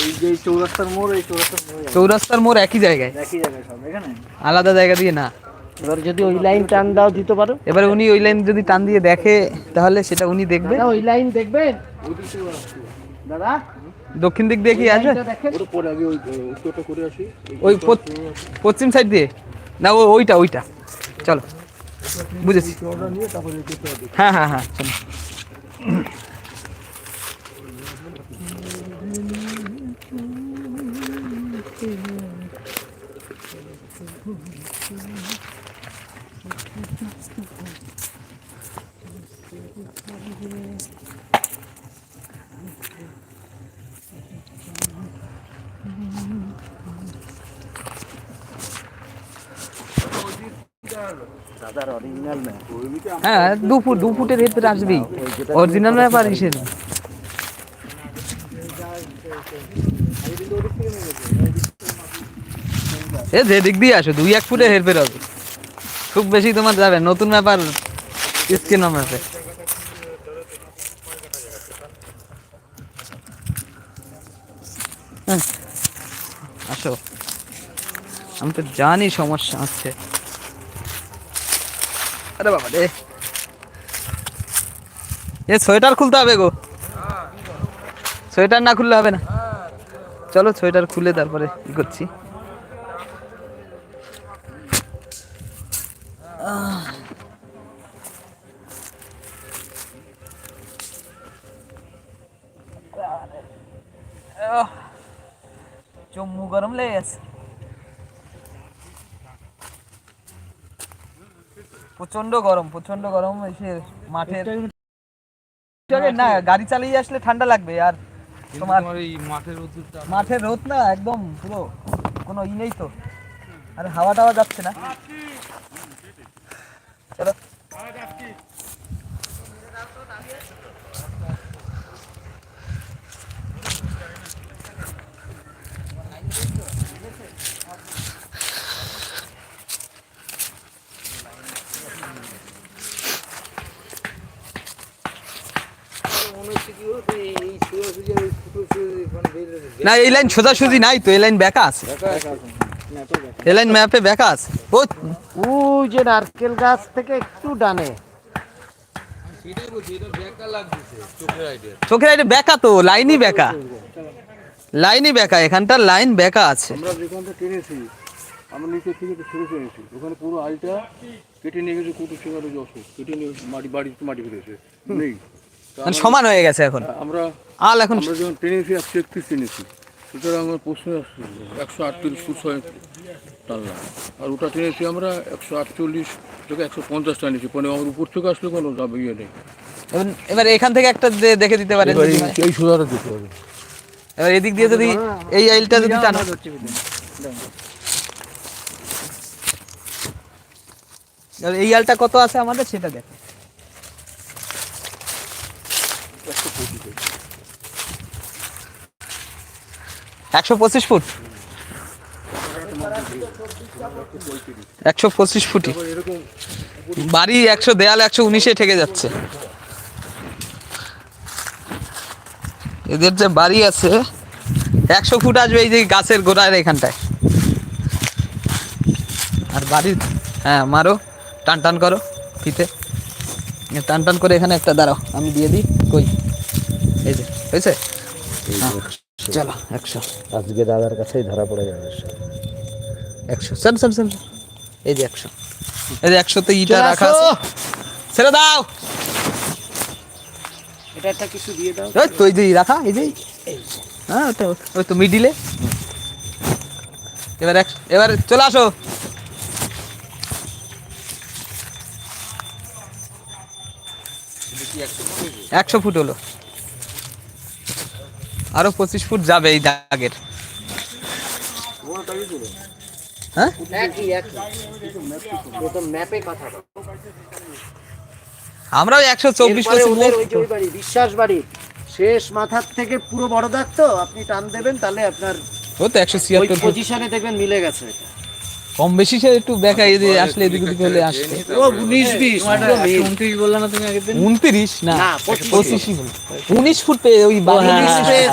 ওই যে এই চৌরাস্তার মোড় এই চৌরাস্তার মোড় চৌরাস্তার মোড় একই জায়গায়? একই জায়গায় সব এখানে? আলাদা জায়গা দিয়ে না? এবার যদি ওই লাইন টান দাও দিতে পারো। এবারে উনি ওই লাইন যদি টান দিয়ে দেখে তাহলে সেটা উনি দেখবে। ওই লাইন দেখবেন? দাদা? দক্ষিণ দিক দিয়ে কি আছে? ওই উত্তরটা করে আসি। ওই পত- পশ্চিম সাইড দিয়ে? না ও ওইটা ওইটা। চলো বুঝেছি। হ্যাঁ হ্যাঁ হ্যাঁ চলো। হ্যাঁ দু ফুট দু ফুটের ভেতরে আসবেই অরিজিনাল ব্যাপার হিসেবে এ যে দিক দিয়ে আসো দুই এক ফুটে হেরফের হবে খুব বেশি তোমার যাবে নতুন ব্যাপার স্ক্রিন ম্যাপে হ্যাঁ, আসো। আমি তো জানি সমস্যা আছে। আরে বাবা রে। এ সোয়েটার খুলতে হবে গো। সোয়েটার না খুললে হবে না। চলো সোয়েটার খুলে তারপরে কি করছি। চম্মু গরম লেগে গেছে প্রচণ্ড গরম প্রচণ্ড গরম এসে মাঠের না গাড়ি চালিয়ে আসলে ঠান্ডা লাগবে আর তোমার মাঠের রোদ না একদম পুরো কোনো ই নেই তো। আর হাওয়া টাওয়া যাচ্ছে না। চলো। না এই লাইন সোজাসুজি নাই তো এই লাইন বেকা আছে। এই লাইন ম্যাপে বেকা আছে। ও ওই যে নারকেল গাছ থেকে একটু ডানে। চোখের আইডে বেকা তো লাইনই বেকা লাইনই বেকা এখানটার লাইন বেকা আছে। আমরা যেখানটা টেনেছি আমরা নিচে থেকে তো শুরু করেছি ওখানে পুরো আলটা কেটে নিয়ে গেছে কুটু কেটে নিয়ে মাটি বাড়িতে মাটি ফেলেছে। নেই। মানে সমান হয়ে গেছে এখন। আমরা আল এখন আমরা যখন টেনেছি একশো একত্রিশ টেনেছি সুতরাং আমার প্রশ্ন একশো আটত্রিশ ফুট ছয় টানলাম আর ওটা টেনেছি আমরা একশো আটচল্লিশ থেকে একশো পঞ্চাশ টানেছি মানে আমার উপর থেকে আসলে কোনো ইয়ে নেই। এবার- এখান থেকে একটা দেখে দিতে পারেন এবার এই- হয়। দিতে হবে। এবার এদিক দিয়ে যদি এই আইলটা যদি টানো। এবার এই আলটা কত আছে আমাদের সেটা দেখো। একশো পঁচিশ ফুট। একশো পঁচিশ ফুটই। বাড়ি একশো, দেয়াল একশো উনিশে ঠেকে যাচ্ছে। এদের যে বাড়ি আছে, একশো ফুট আসবে এই যে গাছের গোড়ার এখানটায়। আর বাড়ির হ্যাঁ মারো টান টান করো ফিতে টান টান করে এখানে একটা দাঁড়াও, আমি দিয়ে দিই, কই? হয়েছে? হ্যাঁ, চলো একশো। আজকে দাদার কাছেই ধরা পড়ে যাবে একশো। চল চল চল এই যে একশো। এই যে একশোতে ইটা রাখা ছেড়ে দাও। এটা একটা কিছু দিয়ে দাও। ওই তো এই যে রাখা এই যে। হ্যাঁ ওটা ওই তো মিডিলে এবার এক এবার চলে আসো। একশো ফুট হলো। আরও পঁচিশ ফুট যাবে এই দাগের। হ্যাঁ? আমরাও একশো চব্বিশ বিশ্বাস বাড়ি। শেষ মাথার থেকে পুরো বড় দাগ তো আপনি টান দেবেন তাহলে আপনার ও তো একশো ছিয়াত্তর পজিশনে দেখবেন মিলে গেছে কম বেশি সে একটু বেকা এই যে আসলে এদিক ওদিক হলে আসছে ও উনিশ বিশ পুরো মিল। উনত্রিশ না না, পঁচিশ। পঁচিশই হলো উনিশ ফুট পেয়ে ওই বা- উনিশ পেয়েছে।